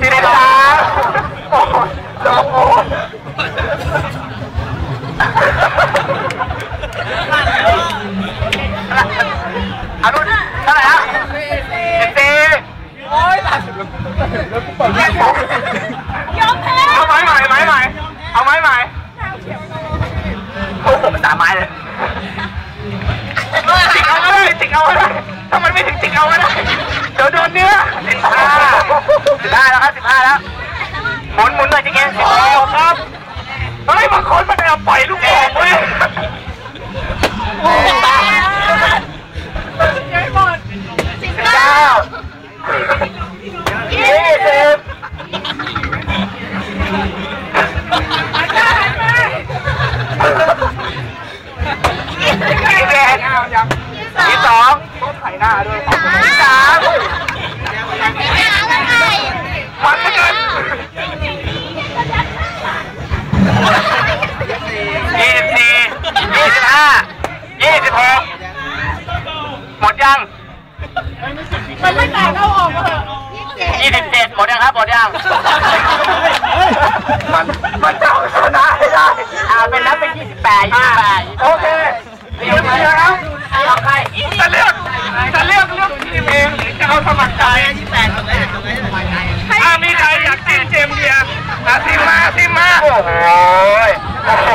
สี่สิบสามโอ้โหสองโอ้อานุเท่าไหร่ฮะสิบสี่โอ้ยตัดยอมแพ้เอาไม้ใหม่ไม้ใหม่เอาไม้ใหม่โอ้โหสามไม้เลยจิกเอาก็ได้จิกเอาก็ได้ถ้ามันไม่ถึงจิกเอาก็ได้ ดี๋ยวโดนเนื้อสิบห้าสิบห้าแล้วครับสิบห้าแล้ว หมุนหมุนหน่อยจิกเองสิบห้าครับ เฮ้ยบางคนมันเอาปล่อยลูกโป่งเว้ย ห้ายี่สิบหกหมดยังมันไม่แตกเอาออกมาเถอะยี่สิบเจ็ดหมดยังครับหมดยังมันมันจะเอาชนะให้ได้อ่าเป็นนับเป็นยี่สิบแปดยี่สิบแปดโอเคเดี๋ยวเดี๋ยวครับเอาใครจะเลือกจะเลือกเลือกทีมเองหรือจะเอาสมัครใจยี่สิบแปดตรงไหนตรงไหนถ้ามีใครอยากทีมเจมเดียมาทีมมาทีมมาโอ้โหโอ้โห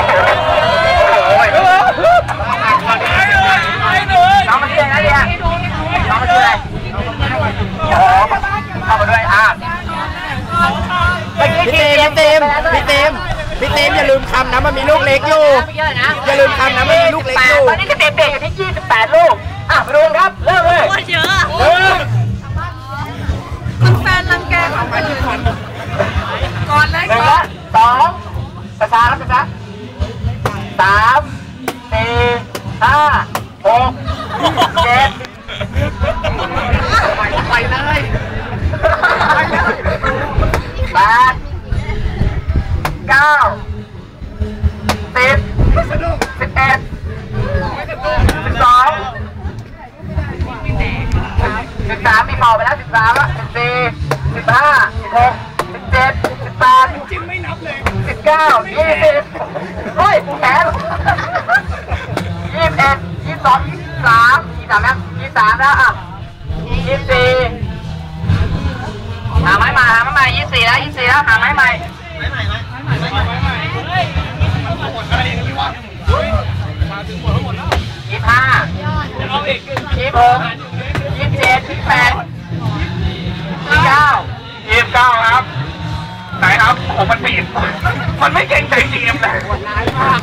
น้องมาเรียนนะเดียน้องมาชื่ออะไร โอ้เข้ามาด้วยอะ พี่เต็มพี่เต็มพี่เต็มพี่เต็มอย่าลืมคำนะมันมี ลูกเล็กอยู่ อย่าลืมคำนะมันมีลูกเล็กอยู่ตอนนี้ก็เตะเตะอยู่ที่ 28 ลูก อะไปดูกันครับ เริ่มเลยโคตรเยอะหนึ่งคุณแฟนรังแกของคนอื่นก่อนเลยหนึ่งก่อละนสองช้าๆครับช้าๆสามสี่ห้าหกเจ็ดไปเลยแปดเก้า จิ้มไม่นับเลยสิบเก้ายี่สิบเฮ้ยแขนยี่สิบเอ็ดยี่สิบสองยี่สิบสามยี่สิบสามแล้วยี่สิบสามแล้วอะยี่สิบสี่หาไม้มาหาไม้ม่ยี่สิบสี่แล้วยี่สิบสี่แล้วหาไม้ใหม่ยี่สิบห้ายี่สิบหกยี่สิบเจ็ดยี่สิบแปด ไม่เก่งใจจริงๆเลย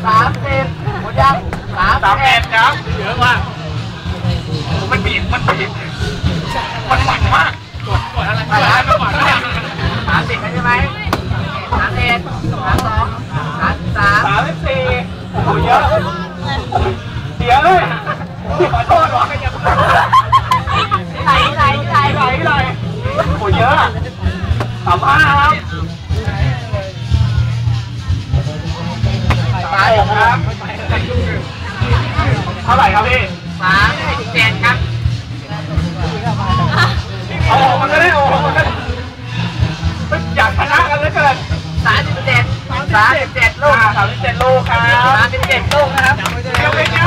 สามสิบหมดยังสามสามเอ็ดครับเยอะมากมันบีบมันบีบมันหมันมากกดกดอะไรอะไรไม่กดสามสิบใช่ไหมสามเอ็ดสามสองสามสามสามสิบสี่โอ้โหเยอะเสียเลยขอโทษหรอไหนไหนไหนไหนไหนโอ้โหเยอะสามห้าครับ ท่าไหร่ครับพี่สามสิบเจ็ดครับโอ้มันก็ได้โอ้มันก็อยากชนะกันเหลือเกินสามสิบเจ็ดสามสิบเจ็ดลูกสามสิบเจ็ดลูกครับสามสิบเจ็ดลูกนะครับเดี๋ยวเป็นไง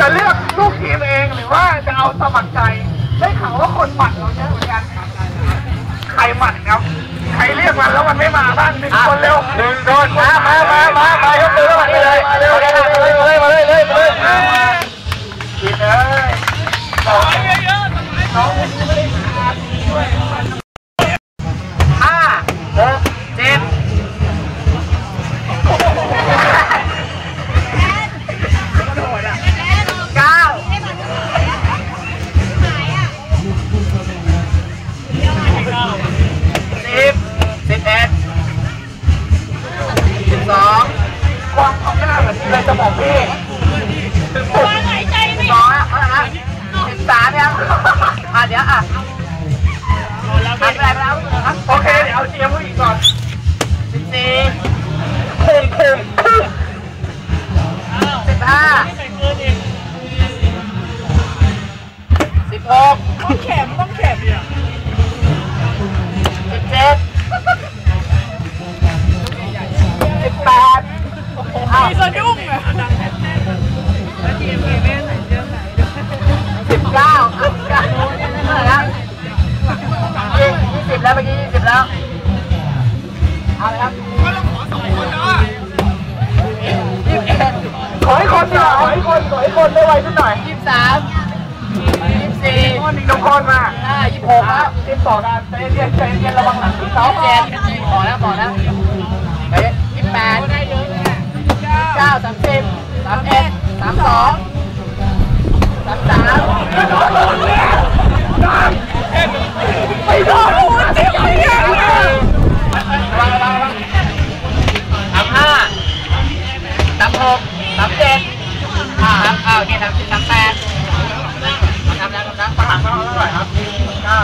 จะเลือกลูกทีมเองหรือว่าจะเอาสมัครใจ ได้ข่าวว่าคนหมัดเราเยอะเหมือนกันใครหมัดครับ ใครเรียกมันแล้วมันไม่มาบ้างหนึ่งคนเร็วหนึ่งคนมามามามามายกมือแล้วมันไปเลยมาเลยมาเลยมาเลยมาเลยเลยเลยกินเลยน้เง สิบหกต้องแข็งต้องแข็งเนี่ยสิบเจ็ดสิบแปดมีสะดุ้งเลยสิบเก้าสิบเก้าแล้วยี่สิบแล้วเมื่อกี้ยี่สิบแล้ว เอาเลยครับ นขอให้คนได้ไวขึ้นหน่อยยี่สิบสามยี่สิบสี่ทุกคนมาห้ายี่สิบหกครับทีมต่อกันใจเย็นใจเย็นระวังหลังสองเจ็ดพอแล้วพอแล้วเฮ้ยยี่สิบแปดเก้าสามสิบสามเอ็ดสามสองสามสามไม่รอดเจ็บไม่ได้ ระวังระวังระวังสามห้าสามหกสามเจ็ดอ่าครับอ้าวนี่สามสิบสามแปดทำแล้วทำแล้ว ประ หารเขาเท่าไหร่ครับเก้า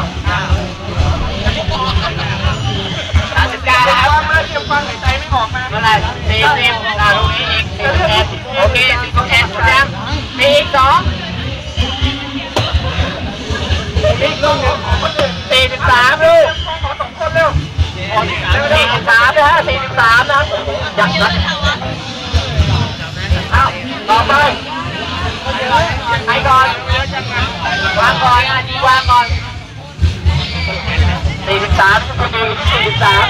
สามสิบเก้าเจ็บครับฟังนะเจ็บฟังหายใจไม่ออกนะเมื่อไหร่สี่สิบอ่าตรงนี้อีกสี่สิบเอ็ดโอเคสี่สิบเอ็ดหมดยังมีอีกสองอีกลูกสี่สิบสามลูกขอสองคนเร็วสี่สิบสามนะฮะสี่สิบสามนะอยางนั้นเอาต่อไปใครก่อน วางก่อนอะดีวางก่อนสี่สิบสามคุณดีสี่สิบสาม